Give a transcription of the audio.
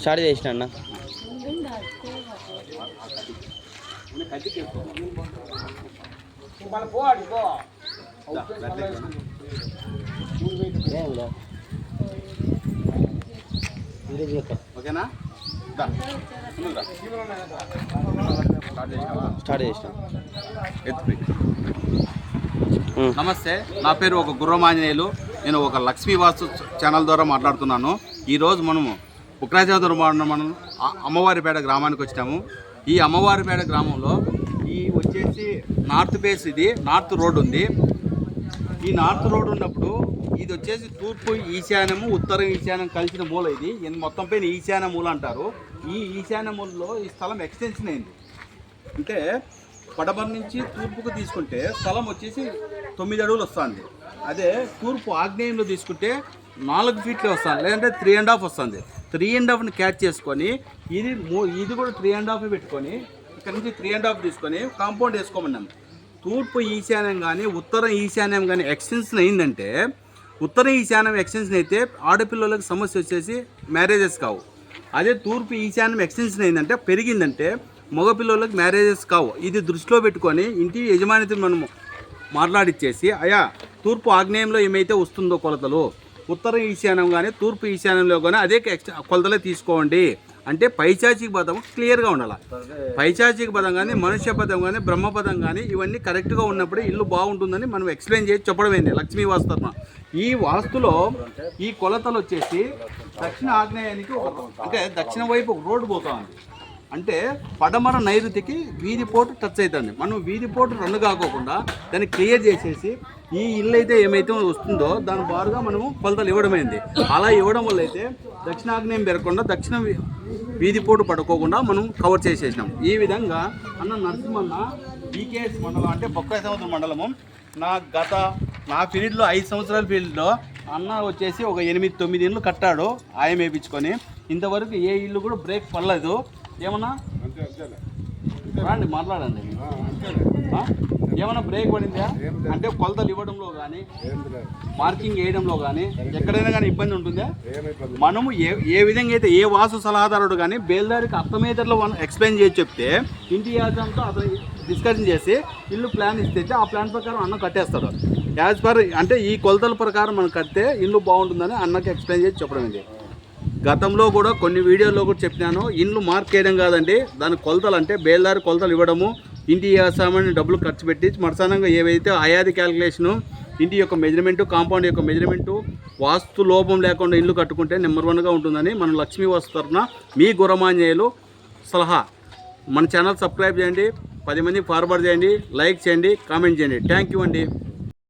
Start చేసిన అన్న. ఓకేనా. స్టార్ట్ చేసిన. ఎత్తుపోయి నమస్తే నా పేరు ఒక గుర్రమాంజనేయులు. నేను ఒక లక్ష్మీ వాస్తు ఛానల్ ద్వారా మాట్లాడుతున్నాను. ఈరోజు మనము ఉక్రాచాదురు మనం అమ్మవారిపేట గ్రామానికి వచ్చినాము ఈ అమ్మవారిపేట గ్రామంలో ఈ వచ్చేసి నార్త్ ఫేస్ ఇది నార్త్ రోడ్ ఉంది. ఈ నార్త్ రోడ్ ఉన్నప్పుడు ఇది వచ్చేసి తూర్పు ఈశాన్యము ఉత్తరం ఈశాన్యం కలిసిన మూల ఇది. ఇది మొత్తం పైన ఈశాన్య మూల అంటారు. ఈ ఈశాన్య మూలలో ఈ స్థలం ఎక్స్టెన్షన్ అయింది. అంటే పడమర నుంచి తూర్పుకు తీసుకుంటే స్థలం వచ్చేసి తొమ్మిది అడుగులు వస్తుంది. అదే తూర్పు ఆగ్నేయంలో తీసుకుంటే నాలుగు ఫీట్లు వస్తుంది లేదంటే త్రీ అండ్ హాఫ్ వస్తుంది. త్రీ అండ్ హాఫ్ని క్యాచ్ చేసుకొని ఇది ఇది కూడా త్రీ అండ్ హాఫ్ పెట్టుకొని ఇక్కడ నుంచి త్రీ అండ్ హాఫ్ తీసుకొని కాంపౌండ్ వేసుకోమన్నాం తూర్పు ఈశాన్యం కానీ ఉత్తరం ఈశాన్యం కానీ ఎక్స్టెన్షన్ అయిందంటే ఉత్తర ఈశాన్యం ఎక్స్టెన్షన్ అయితే ఆడపిల్లలకు సమస్య వచ్చేసి మ్యారేజెస్ కావు. అదే తూర్పు ఈశాన్యం ఎక్స్టెన్షన్ అయిందంటే పెరిగిందంటే మగపిల్లలకు మ్యారేజెస్ కావు. ఇది దృష్టిలో పెట్టుకొని ఇంటి యజమానితో మనము మాట్లాడిచ్చేసి అయా తూర్పు ఆగ్నేయంలో ఏమైతే వస్తుందో కొలతలు? ఉత్తర ఈశాన్యం కానీ తూర్పు ఈశాన్యంలో కానీ అదే కొలతలే తీసుకోండి. అంటే పైచాచిక పదం క్లియర్గా ఉండాలి? పైచాచిక పదం కానీ మనుష్య పదం కానీ బ్రహ్మపదం కానీ ఇవన్నీ కరెక్ట్గా ఉన్నప్పుడే ఇల్లు బాగుంటుందని మనం ఎక్స్ప్లెయిన్ చేసి చెప్పడమైంది లక్ష్మీ వాస్తు ఈ వాస్తులో ఈ కొలతలు వచ్చేసి దక్షిణ ఆగ్నేయానికి అంటే దక్షిణ వైపు ఒక రోడ్డు పోతా ఉంది అంటే పడమర నైరుతికి వీధి పోటు టచ్ అవుతుంది మనం వీధి పోటు రన్ను కాకోకుండా దాన్ని క్లియర్ చేసేసి ఈ ఇల్లు అయితే ఏమైతే వస్తుందో దాని బారుగా మనము కొలతలు ఇవ్వడమైంది అలా ఇవ్వడం వల్ల అయితే దక్షిణాగ్నేయం పెరగకుండా దక్షిణ వీ- వీధి పోటు పడుకోకుండా మనం కవర్ చేసేసినాం. ఈ విధంగా అన్న నరసింహన్న బీకేఎస్ మండలం అంటే బొక్కాయి సముద్రం మండలము. నా గత నా ఫీల్డ్లో ఐదు సంవత్సరాల ఫీల్డ్లో అన్న వచ్చేసి ఒక ఎనిమిది తొమ్మిది ఇళ్ళు కట్టాడు ఆయం వేయించుకొని ఇంతవరకు ఏ ఇల్లు కూడా బ్రేక్ పడలేదు. ఏమన్నా? రండి మాట్లాడండి. ఏమైనా బ్రేక్ పడిందా? అంటే కొలతలు ఇవ్వడంలో కానీ మార్కింగ్ వేయడంలో కానీ ఎక్కడైనా కానీ ఇబ్బంది ఉంటుందా? మనము ఏ ఏ విధంగా అయితే ఏ వాసు సలహాదారుడు కానీ బేల్దారికి అర్థమయ్యేటట్లు మనం ఎక్స్ప్లెయిన్ చేసి చెప్తే ఇంటి యాజంతో అతను డిస్కషన్ చేసి ఇల్లు ప్లాన్ ఇస్తే ఆ ప్లాన్ ప్రకారం అన్న కట్టేస్తాడు. యాజ్ పర్ అంటే ఈ కొలతల ప్రకారం మనం కడితే ఇల్లు బాగుంటుందని అన్నకి ఎక్స్ప్లెయిన్ చేసి చెప్పడం ఇది. గతంలో కూడా కొన్ని వీడియోల్లో కూడా చెప్పినాను ఇండ్లు మార్క్ చేయడం కాదండి దాని కొలతలు అంటే బేల్దారి కొలతలు ఇవ్వడము ఇంటి సామాన్య డబ్బులు ఖర్చు పెట్టి మరసానంగా ఏవైతే ఆయాది క్యాలిక్యులేషను ఇంటి యొక్క మెజర్మెంటు కాంపౌండ్ యొక్క మెజర్మెంటు వాస్తు లోపం లేకుండా ఇల్లు కట్టుకుంటే నెంబర్ వన్గా ఉంటుందని మన లక్ష్మీ వాస్తు తరఫున మీ గురమాంజేయులు సలహా. మన ఛానల్ సబ్స్క్రైబ్ చేయండి పది మంది ఫార్వర్డ్ చేయండి లైక్ చేయండి కామెంట్ చేయండి. థ్యాంక్ యూ అండి.